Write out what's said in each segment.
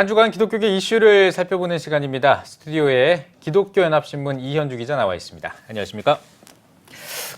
한 주간 기독교계 이슈를 살펴보는 시간입니다. 스튜디오에 기독교 연합신문 이현주 기자 나와 있습니다. 안녕하십니까?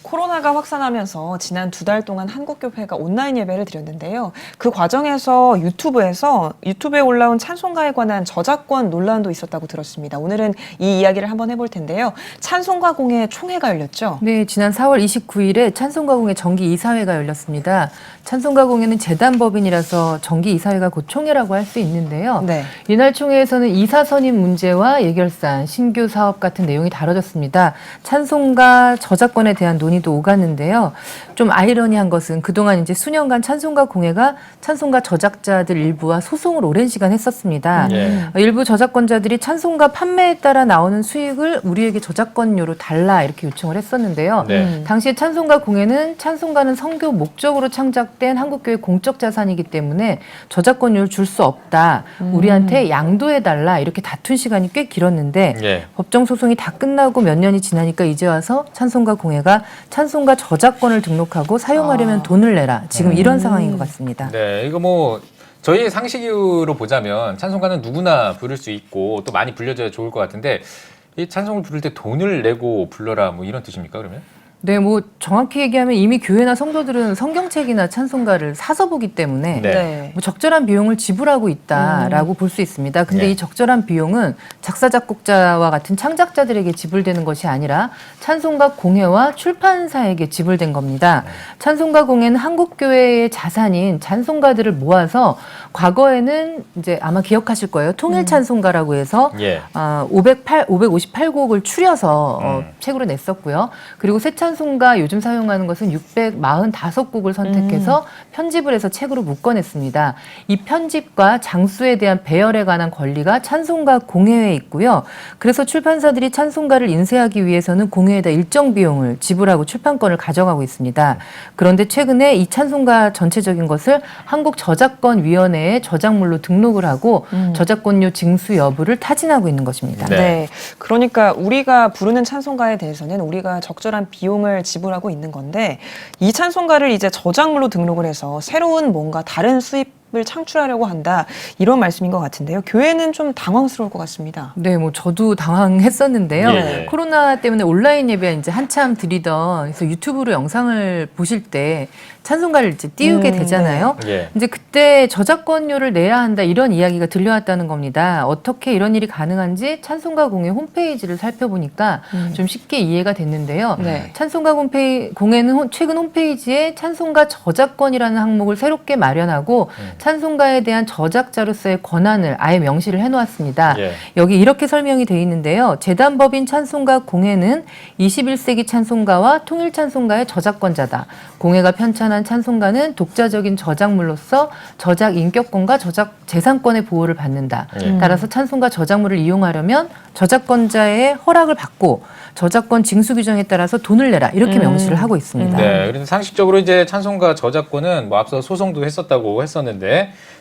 코로나가 확산하면서 지난 두 달 동안 한국교회가 온라인 예배를 드렸는데요. 그 과정에서 유튜브에서 유튜브에 올라온 찬송가에 관한 저작권 논란도 있었다고 들었습니다. 오늘은 이 이야기를 한번 해볼 텐데요. 찬송가 공예 총회가 열렸죠. 네, 지난 4월 29일에 찬송가 공회 정기 이사회가 열렸습니다. 찬송가 공회는 재단법인이라서 정기 이사회가 곧 총회라고 할 수 있는데요. 네. 이날 총회에서는 이사 선임 문제와 예결산, 신규 사업 같은 내용이 다뤄졌습니다. 찬송가 저작권에 대한 논 의도 오갔는데요. 좀 아이러니한 것은 그동안 이제 수년간 찬송가 공회가 찬송가 저작자들 일부와 소송을 오랜 시간 했었습니다. 예. 어, 일부 저작권자들이 찬송가 판매에 따라 나오는 수익을 우리에게 저작권료로 달라 이렇게 요청을 했었는데요. 네. 음. 당시 찬송가 공회는 찬송가는 성교 목적으로 창작된 한국교회 공적 자산이기 때문에 저작권료를 줄 수 없다. 우리한테 양도해 달라 이렇게 다툰 시간이 꽤 길었는데 예. 법정 소송이 다 끝나고 몇 년이 지나니까 이제 와서 찬송가 공회가 찬송가 저작권을 등록하고 사용하려면 아. 돈을 내라. 지금 이런 상황인 것 같습니다. 네, 이거 뭐 저희 상식으로 보자면 찬송가는 누구나 부를 수 있고 또 많이 불려져야 좋을 것 같은데 이 찬송을 부를 때 돈을 내고 불러라 뭐 이런 뜻입니까 그러면? 네, 뭐 정확히 얘기하면 이미 교회나 성도들은 성경책이나 찬송가를 사서 보기 때문에 네. 뭐 적절한 비용을 지불하고 있다라고 볼수 있습니다. 근데 네. 이 적절한 비용은 작사 작곡자와 같은 창작자들에게 지불되는 것이 아니라 찬송가 공회와 출판사에게 지불된 겁니다. 찬송가 공회는 한국 교회의 자산인 찬송가들을 모아서 과거에는 이제 아마 기억하실 거예요. 통일 찬송가라고 해서 예. 아, 508, 558곡을 추려서 어, 음. 책으로 냈었고요. 그리고 새찬 송가 요즘 사용하는 것은 645곡을 선택해서 편집을 해서 책으로 묶어냈습니다. 이 편집과 장수에 대한 배열에 관한 권리가 찬송가 공회에 있고요. 그래서 출판사들이 찬송가를 인쇄하기 위해서는 공회에다 일정 비용을 지불하고 출판권을 가져가고 있습니다. 그런데 최근에 이 찬송가 전체적인 것을 한국 저작권 위원회에 저작물로 등록을 하고 음. 저작권료 징수 여부를 타진하고 있는 것입니다. 네. 네. 그러니까 우리가 부르는 찬송가에 대해서는 우리가 적절한 비용 을 지불하고 있는 건데 이 찬송가를 이제 저작물로 등록을 해서 새로운 뭔가 다른 수입 을 창출하려고 한다. 이런 말씀인 것 같은데요. 교회는 좀 당황스러울 것 같습니다. 네, 뭐 저도 당황했었는데요. 예. 코로나 때문에 온라인 예배 이제 한참 드리던 그래서 유튜브로 영상을 보실 때 찬송가를 이제 띄우게 음, 되잖아요. 예. 이제 그때 저작권료를 내야 한다 이런 이야기가 들려왔다는 겁니다. 어떻게 이런 일이 가능한지 찬송가 공회 홈페이지를 살펴보니까 음. 좀 쉽게 이해가 됐는데요. 네. 찬송가 홈페이, 공회는 호- 최근 홈페이지에 찬송가 저작권이라는 항목을 새롭게 마련하고 음. 찬송가에 대한 저작자로서의 권한을 아예 명시를 해놓았습니다. 예. 여기 이렇게 설명이 돼 있는데요. 재단법인 찬송가 공회는 21세기 찬송가와 통일 찬송가의 저작권자다. 공회가 편찬한 찬송가는 독자적인 저작물로서 저작 인격권과 저작 재산권의 보호를 받는다. 예. 따라서 찬송가 저작물을 이용하려면 저작권자의 허락을 받고 저작권 징수 규정에 따라서 돈을 내라 이렇게 음. 명시를 하고 있습니다. 네, 그런데 상식적으로 이제 찬송가 저작권은 뭐 앞서 소송도 했었다고 했었는데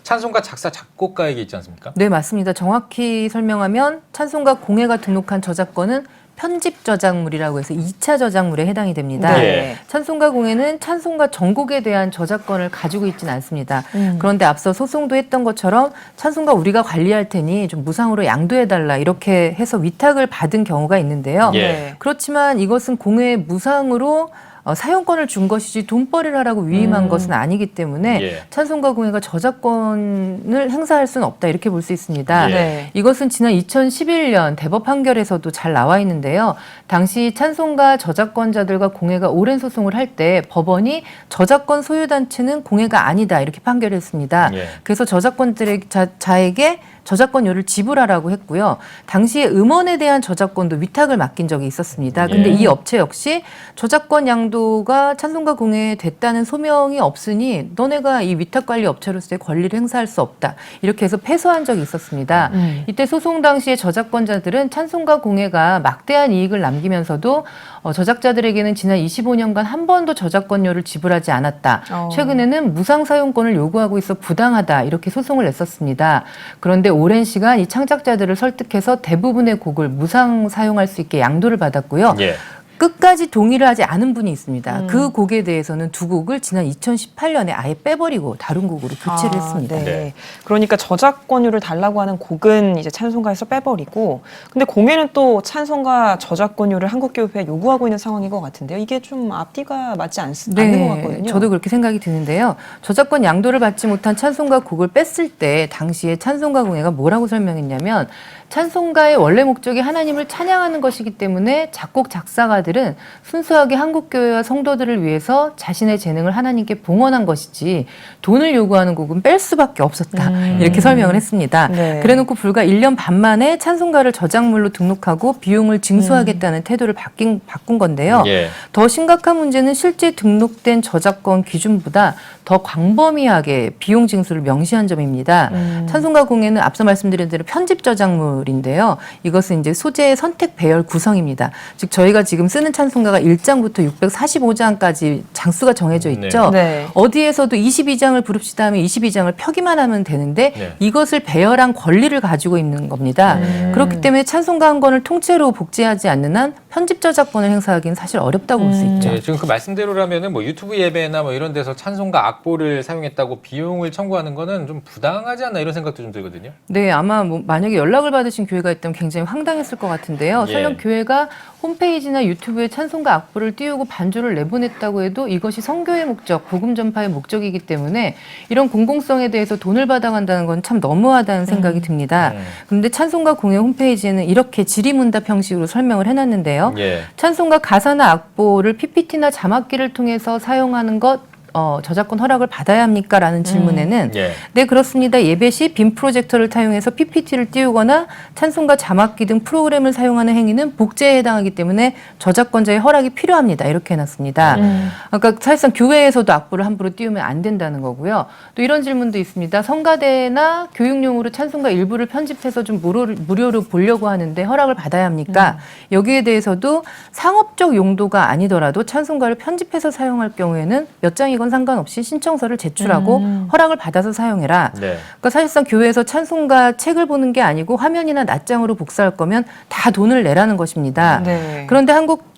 찬송가 작사 작곡가에게 있지 않습니까? 네, 맞습니다. 정확히 설명하면 찬송가 공회가 등록한 저작권은 편집 저작물이라고 해서 2차 저작물에 해당이 됩니다. 네. 찬송가 공회는 찬송가 전곡에 대한 저작권을 가지고 있지는 않습니다. 음. 그런데 앞서 소송도 했던 것처럼 찬송가 우리가 관리할 테니 좀 무상으로 양도해 달라 이렇게 해서 위탁을 받은 경우가 있는데요. 예. 네. 그렇지만 이것은 공회에 무상으로 어, 사용권을 준 것이지 돈벌이를 하라고 위임한 음. 것은 아니기 때문에 예. 찬송가 공회가 저작권을 행사할 수는 없다 이렇게 볼 수 있습니다. 예. 네. 이것은 지난 2011년 대법 판결에서도 잘 나와 있는데요. 당시 찬송가 저작권자들과 공회가 오랜 소송을 할 때 법원이 저작권 소유단체는 공회가 아니다 이렇게 판결했습니다. 예. 그래서 저작권들의 자, 자에게 저작권료를 지불하라고 했고요. 당시에 음원에 대한 저작권도 위탁을 맡긴 적이 있었습니다. 근데 예. 이 업체 역시 저작권 양도가 찬송가 공회에 됐다는 소명이 없으니 너네가 이 위탁 관리 업체로서의 권리를 행사할 수 없다. 이렇게 해서 패소한 적이 있었습니다. 음. 이때 소송 당시에 저작권자들은 찬송가 공회가 막대한 이익을 남기면서도 어, 저작자들에게는 지난 25년간 한 번도 저작권료를 지불하지 않았다. 어. 최근에는 무상 사용권을 요구하고 있어 부당하다 이렇게 소송을 냈었습니다. 그런데 오랜 시간 이 창작자들을 설득해서 대부분의 곡을 무상 사용할 수 있게 양도를 받았고요. 예. 끝까지 동의를 하지 않은 분이 있습니다. 음. 그 곡에 대해서는 두 곡을 지난 2018년에 아예 빼버리고 다른 곡으로 교체를 아, 했습니다. 네. 네. 그러니까 저작권료를 달라고 하는 곡은 이제 찬송가에서 빼버리고, 근데 공예는 또 찬송가 저작권료를 한국교육회에 요구하고 있는 상황인 것 같은데요. 이게 좀 앞뒤가 맞지 않, 않는 것 같거든요. 네, 저도 그렇게 생각이 드는데요. 저작권 양도를 받지 못한 찬송가 곡을 뺐을 때 당시에 찬송가 공예가 뭐라고 설명했냐면 찬송가의 원래 목적이 하나님을 찬양하는 것이기 때문에 작곡 작사가들은 순수하게 한국 교회와 성도들을 위해서 자신의 재능을 하나님께 봉헌한 것이지 돈을 요구하는 곡은 뺄 수밖에 없었다. 음. 이렇게 설명을 했습니다. 네. 그래 놓고 불과 1년 반 만에 찬송가를 저작물로 등록하고 비용을 징수하겠다는 태도를 바뀐, 바꾼 건데요. 예. 더 심각한 문제는 실제 등록된 저작권 기준보다 더 광범위하게 비용 징수를 명시한 점입니다. 음. 찬송가 공예는 앞서 말씀드린 대로 편집 저작물 인데요. 이것은 이제 소재의 선택 배열 구성입니다. 즉 저희가 지금 쓰는 찬송가가 1장부터 645장까지 장수가 정해져 네. 있죠. 네. 어디에서도 22장을 부릅시다 하면 22장을 펴기만 하면 되는데 네. 이것을 배열한 권리를 가지고 있는 겁니다. 음. 그렇기 때문에 찬송가 한 권을 통째로 복제하지 않는 한 편집 저작권을 행사하기는 사실 어렵다고 볼수 음. 있죠. 예, 지금 그 말씀대로라면은 뭐 유튜브 예배나 뭐 이런 데서 찬송가 악보를 사용했다고 비용을 청구하는 거는 좀 부당하지 않나 이런 생각도 좀 들거든요. 네, 아마 뭐 만약에 연락을 받으신 교회가 있다면 굉장히 황당했을 것 같은데요. 예. 설령 교회가 홈페이지나 유튜브에 찬송가 악보를 띄우고 반주를 내보냈다고 해도 이것이 성교의 목적, 복음 전파의 목적이기 때문에 이런 공공성에 대해서 돈을 받아간다는 건 참 너무하다는 생각이 듭니다. 음. 그런데 찬송가 공예 홈페이지에는 이렇게 질의문답 형식으로 설명을 해놨는데요. 예. 찬송가 가사나 악보를 PPT나 자막기를 통해서 사용하는 것 어, 저작권 허락을 받아야 합니까? 라는 질문에는 예. 네 그렇습니다. 예배 시 빔 프로젝터를 사용해서 PPT를 띄우거나 찬송가 자막기 등 프로그램을 사용하는 행위는 복제에 해당하기 때문에 저작권자의 허락이 필요합니다. 이렇게 해놨습니다. 음. 아까 사실상 교회에서도 악보를 함부로 띄우면 안 된다는 거고요. 또 이런 질문도 있습니다. 성가대나 교육용으로 찬송가 일부를 편집해서 좀 무료로, 무료로 보려고 하는데 허락을 받아야 합니까? 여기에 대해서도 상업적 용도가 아니더라도 찬송가를 편집해서 사용할 경우에는 몇 장이 건 상관없이 신청서를 제출하고 음. 허락을 받아서 사용해라. 네. 그러니까 사실상 교회에서 찬송가 책을 보는 게 아니고 화면이나 낱장으로 복사할 거면 다 돈을 내라는 것입니다. 네. 그런데 한국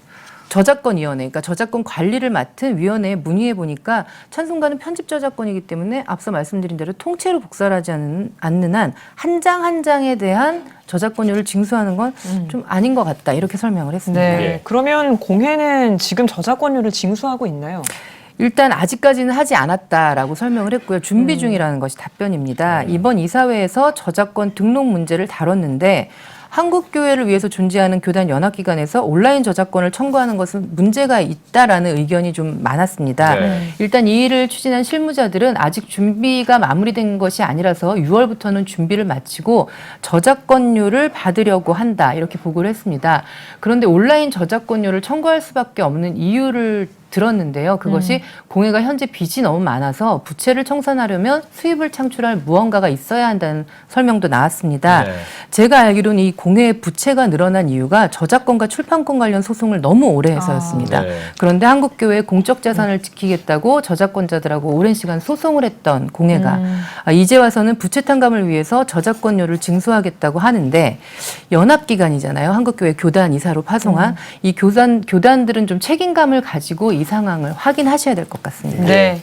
저작권위원회, 그러니까 저작권 관리를 맡은 위원회에 문의해 보니까 찬송가는 편집 저작권이기 때문에 앞서 말씀드린 대로 통째로 복사를 하지 않는, 않는 한 한 장 한 장에 대한 저작권료를 징수하는 건 좀 아닌 것 같다 이렇게 설명을 했습니다. 네. 예. 그러면 공예는 지금 저작권료를 징수하고 있나요? 일단 아직까지는 하지 않았다라고 설명을 했고요. 준비 중이라는 것이 답변입니다. 이번 이사회에서 저작권 등록 문제를 다뤘는데 한국 교회를 위해서 존재하는 교단 연합기관에서 온라인 저작권을 청구하는 것은 문제가 있다라는 의견이 좀 많았습니다. 네. 일단 이 일을 추진한 실무자들은 아직 준비가 마무리된 것이 아니라서 6월부터는 준비를 마치고 저작권료를 받으려고 한다 이렇게 보고를 했습니다. 그런데 온라인 저작권료를 청구할 수밖에 없는 이유를 들었는데요. 그것이 공예가 현재 빚이 너무 많아서 부채를 청산하려면 수입을 창출할 무언가가 있어야 한다는 설명도 나왔습니다. 네. 제가 알기로는 이 공예의 부채가 늘어난 이유가 저작권과 출판권 관련 소송을 너무 오래 해서였습니다. 네. 그런데 한국교회 공적 자산을 지키겠다고 저작권자들하고 오랜 시간 소송을 했던 공예가 아, 이제 와서는 부채 탕감을 위해서 저작권료를 징수하겠다고 하는데 연합 기관이잖아요. 한국교회 교단 이사로 파송한 이 교단 교단들은 좀 책임감을 가지고 이 상황을 확인하셔야 될 것 같습니다. 네.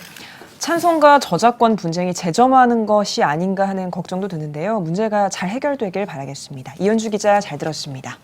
찬송가 저작권 분쟁이 재점화하는 것이 아닌가 하는 걱정도 드는데요. 문제가 잘 해결되길 바라겠습니다. 이현주 기자 잘 들었습니다.